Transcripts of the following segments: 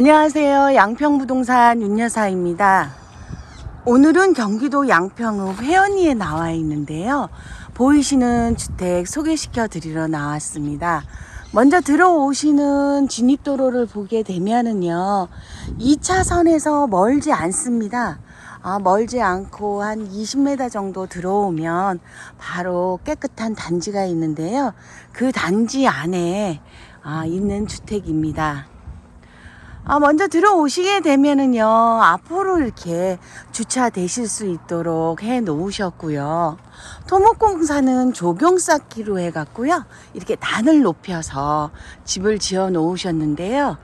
안녕하세요. 양평부동산 윤여사입니다. 오늘은 경기도 양평읍 회원리에 나와 있는데요. 보이시는 주택 소개시켜 드리러 나왔습니다. 먼저 들어오시는 진입도로를 보게 되면은요, 2차선에서 멀지 않습니다. 아, 멀지 않고 한 20m 정도 들어오면 바로 깨끗한 단지가 있는데요. 그 단지 안에 아, 있는 주택입니다. 아, 먼저 들어오시게 되면은요, 앞으로 이렇게 주차되실 수 있도록 해 놓으셨고요. 토목공사는 조경 쌓기로 해갖고요, 이렇게 단을 높여서 집을 지어 놓으셨는데요.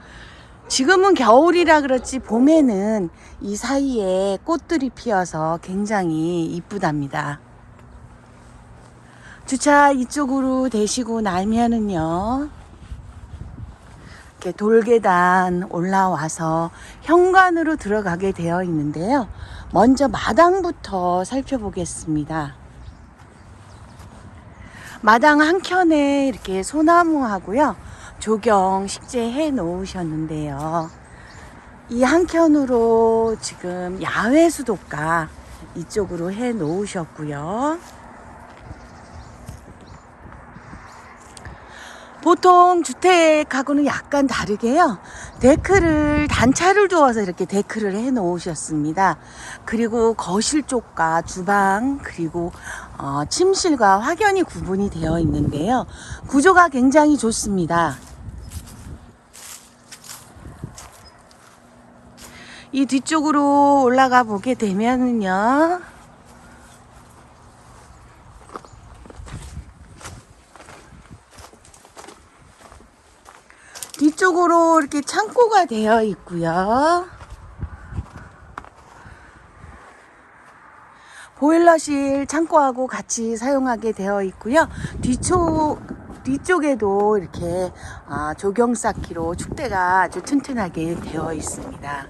지금은 겨울이라 그렇지 봄에는 이 사이에 꽃들이 피어서 굉장히 이쁘답니다. 주차 이쪽으로 되시고 나면은요, 이렇게 돌계단 올라와서 현관으로 들어가게 되어 있는데요. 먼저 마당부터 살펴보겠습니다. 마당 한켠에 이렇게 소나무하고요. 조경 식재해 놓으셨는데요. 이 한켠으로 지금 야외 수도가 이쪽으로 해 놓으셨고요. 보통 주택하고는 약간 다르게요. 데크를 단차를 두어서 이렇게 데크를 해 놓으셨습니다. 그리고 거실 쪽과 주방 그리고 어, 침실과 확연히 구분이 되어 있는데요. 구조가 굉장히 좋습니다. 이 뒤쪽으로 올라가 보게 되면은요. 뒤쪽으로 이렇게 창고가 되어 있고요. 보일러실 창고하고 같이 사용하게 되어 있고요. 뒤쪽 뒤쪽에도 이렇게 아, 조경 쌓기로 축대가 아주 튼튼하게 되어 있습니다.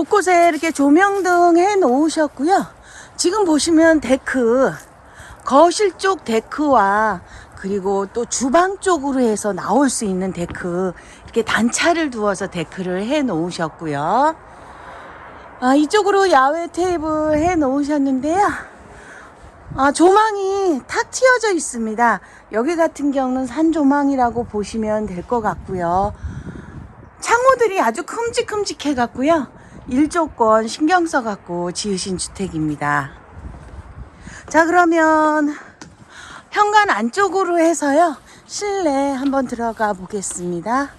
곳곳에 이렇게 조명등 해 놓으셨고요. 지금 보시면 데크, 거실 쪽 데크와 그리고 또 주방 쪽으로 해서 나올 수 있는 데크, 이렇게 단차를 두어서 데크를 해 놓으셨고요. 아, 이쪽으로 야외 테이블 해 놓으셨는데요. 아, 조망이 탁 트여져 있습니다. 여기 같은 경우는 산조망이라고 보시면 될 것 같고요. 창호들이 아주 큼직큼직해 갖고요. 일조권 신경 써 갖고 지으신 주택입니다. 자, 그러면 현관 안쪽으로 해서요. 실내 한번 들어가 보겠습니다.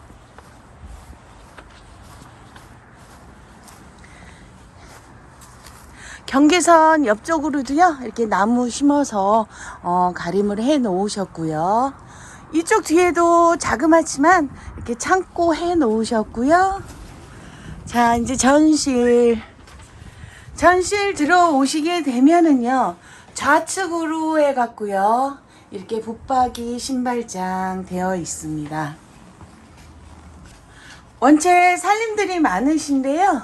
경계선 옆쪽으로도요. 이렇게 나무 심어서 어, 가림을 해 놓으셨고요. 이쪽 뒤에도 자그맣지만 이렇게 창고 해 놓으셨고요. 자, 이제 전실. 전실 들어오시게 되면은요, 좌측으로 해갖고요, 이렇게 붙박이 신발장 되어 있습니다. 원체 살림들이 많으신데요,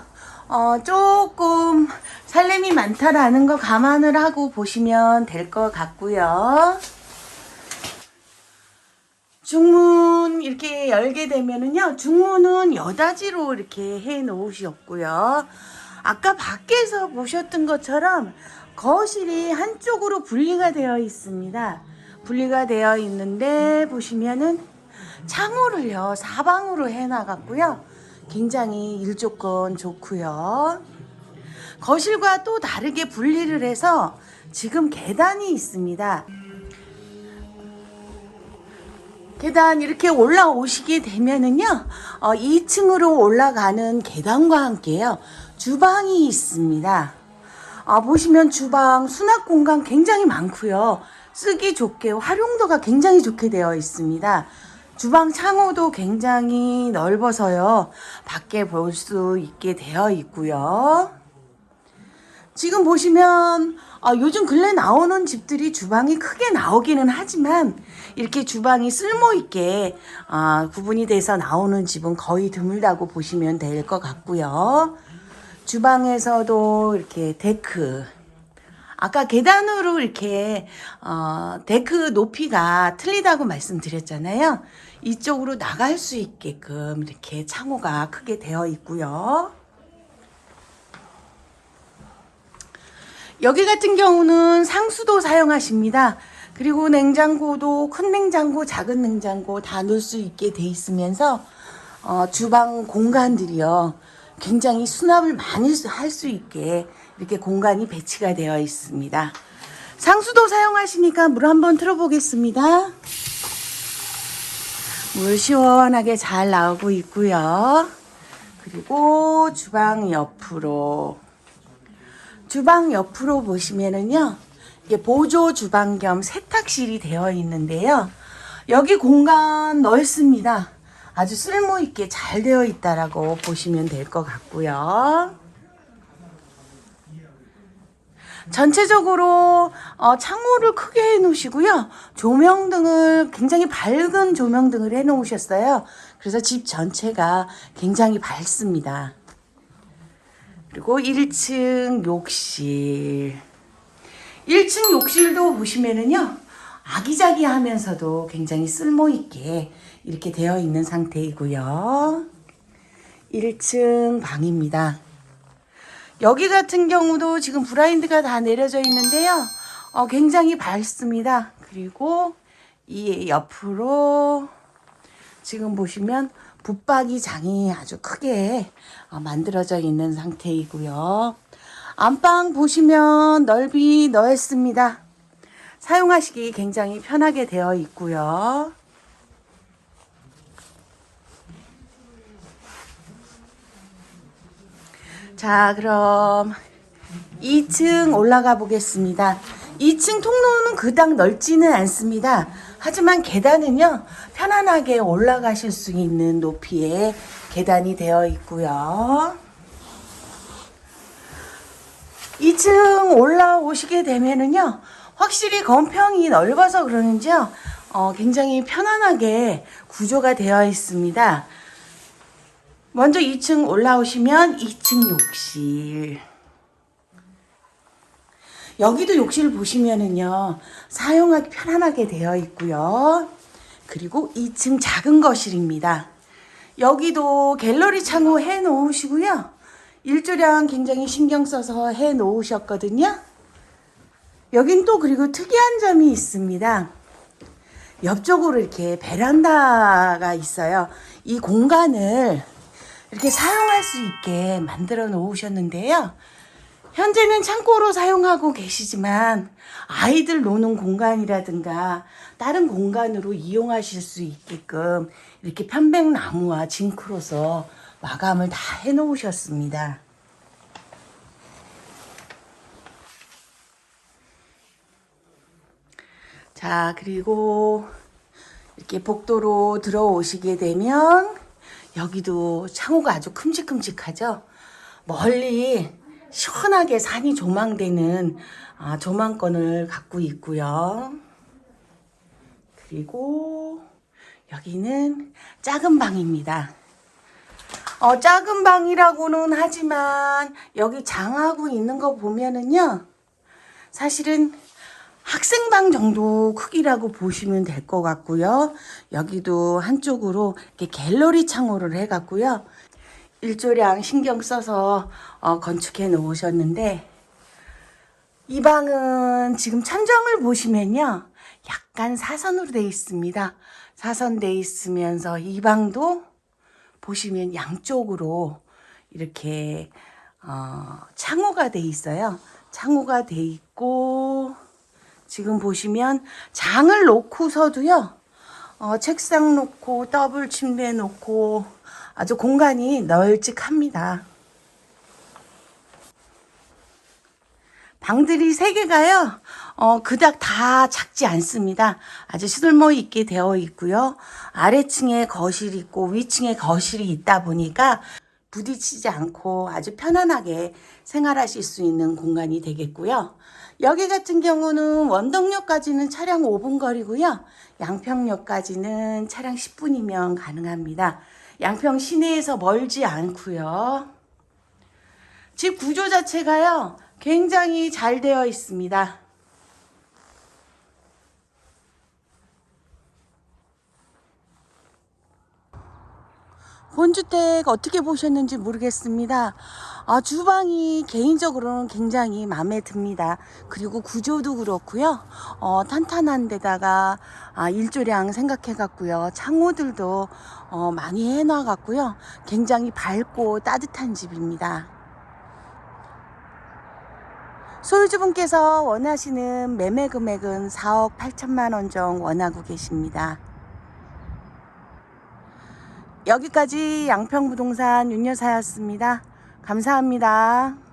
어, 조금 살림이 많다라는 거 감안을 하고 보시면 될 것 같고요. 중문 이렇게 열게 되면은요 중문은 여다지로 이렇게 해 놓으셨고요. 아까 밖에서 보셨던 것처럼 거실이 한쪽으로 분리가 되어 있습니다. 분리가 되어 있는데 보시면은 창호를요 사방으로 해 나갔고요. 굉장히 일 조건 좋고요. 거실과 또 다르게 분리를 해서 지금 계단이 있습니다 계단 이렇게 올라오시게 되면은요, 어, 2층으로 올라가는 계단과 함께요, 주방이 있습니다. 어, 보시면 주방 수납 공간 굉장히 많고요. 쓰기 좋게 활용도가 굉장히 좋게 되어 있습니다. 주방 창호도 굉장히 넓어서요. 밖에 볼 수 있게 되어 있고요. 지금 보시면 어, 요즘 근래 나오는 집들이 주방이 크게 나오기는 하지만 이렇게 주방이 쓸모 있게 어, 구분이 돼서 나오는 집은 거의 드물다고 보시면 될 것 같고요. 주방에서도 이렇게 데크. 아까 계단으로 이렇게 어, 데크 높이가 틀리다고 말씀드렸잖아요. 이쪽으로 나갈 수 있게끔 이렇게 창호가 크게 되어 있고요. 여기 같은 경우는 상수도 사용하십니다. 그리고 냉장고도 큰 냉장고, 작은 냉장고 다 넣을 수 있게 돼 있으면서 어, 주방 공간들이요. 굉장히 수납을 많이 할 수 있게 이렇게 공간이 배치가 되어 있습니다. 상수도 사용하시니까 물 한번 틀어보겠습니다. 물 시원하게 잘 나오고 있고요. 그리고 주방 옆으로 주방 옆으로 보시면은요. 이게 보조 주방 겸 세탁실이 되어 있는데요. 여기 공간 넓습니다. 아주 쓸모 있게 잘 되어 있다라고 보시면 될 것 같고요. 전체적으로 어, 창호를 크게 해 놓으시고요. 조명 등을 굉장히 밝은 조명 등을 해 놓으셨어요. 그래서 집 전체가 굉장히 밝습니다. 그리고 1층 욕실. 1층 욕실도 보시면은요. 아기자기하면서도 굉장히 쓸모있게 이렇게 되어 있는 상태이고요. 1층 방입니다. 여기 같은 경우도 지금 브라인드가 다 내려져 있는데요. 어, 굉장히 밝습니다. 그리고 이 옆으로 지금 보시면 붙박이 장이 아주 크게 어, 만들어져 있는 상태이고요. 안방 보시면 넓이 넓습니다. 사용하시기 굉장히 편하게 되어 있고요. 자, 그럼 2층 올라가 보겠습니다. 2층 통로는 그닥 넓지는 않습니다. 하지만 계단은요, 편안하게 올라가실 수 있는 높이의 계단이 되어 있고요. 2층 올라오시게 되면은요, 확실히 건평이 넓어서 그러는지요, 어, 굉장히 편안하게 구조가 되어 있습니다. 먼저 2층 올라오시면 2층 욕실. 여기도 욕실 보시면은요, 사용하기 편안하게 되어 있고요. 그리고 2층 작은 거실입니다. 여기도 갤러리 창호 해 놓으시고요. 일조량 굉장히 신경 써서 해 놓으셨거든요. 여긴 또 그리고 특이한 점이 있습니다. 옆쪽으로 이렇게 베란다가 있어요. 이 공간을 이렇게 사용할 수 있게 만들어 놓으셨는데요. 현재는 창고로 사용하고 계시지만 아이들 노는 공간이라든가 다른 공간으로 이용하실 수 있게끔 이렇게 편백나무와 징크로서 마감을 다 해 놓으셨습니다. 자, 그리고 이렇게 복도로 들어오시게 되면 여기도 창호가 아주 큼직큼직하죠? 멀리 시원하게 산이 조망되는 아, 조망권을 갖고 있고요. 그리고 여기는 작은 방입니다. 어, 작은 방이라고는 하지만 여기 장하고 있는 거 보면은요. 사실은 학생방 정도 크기라고 보시면 될 것 같고요. 여기도 한쪽으로 이렇게 갤러리 창호를 해갖고요. 일조량 신경 써서 어, 건축해 놓으셨는데 이 방은 지금 천정을 보시면요. 약간 사선으로 되어 있습니다. 사선 돼 있으면서 이 방도 보시면 양쪽으로 이렇게 어, 창호가 돼 있어요. 창호가 돼 있고 지금 보시면 장을 놓고서도요. 어, 책상 놓고 더블 침대 놓고 아주 공간이 널찍합니다. 방들이 세 개가요. 어, 그닥 다 작지 않습니다. 아주 시들모 있게 되어 있고요. 아래층에 거실이 있고 위층에 거실이 있다 보니까 부딪히지 않고 아주 편안하게 생활하실 수 있는 공간이 되겠고요. 여기 같은 경우는 원덕역까지는 차량 5분 거리고요. 양평역까지는 차량 10분이면 가능합니다. 양평 시내에서 멀지 않고요. 집 구조 자체가요, 굉장히 잘 되어 있습니다. 본주택 어떻게 보셨는지 모르겠습니다. 아, 주방이 개인적으로는 굉장히 마음에 듭니다. 그리고 구조도 그렇고요. 어, 탄탄한 데다가 아, 일조량 생각해 갖고요. 창호들도 어, 많이 해놔 갖고요. 굉장히 밝고 따뜻한 집입니다. 소유주분께서 원하시는 매매 금액은 4억 8천만 원 정 원하고 계십니다. 여기까지 양평부동산 윤여사였습니다. 감사합니다.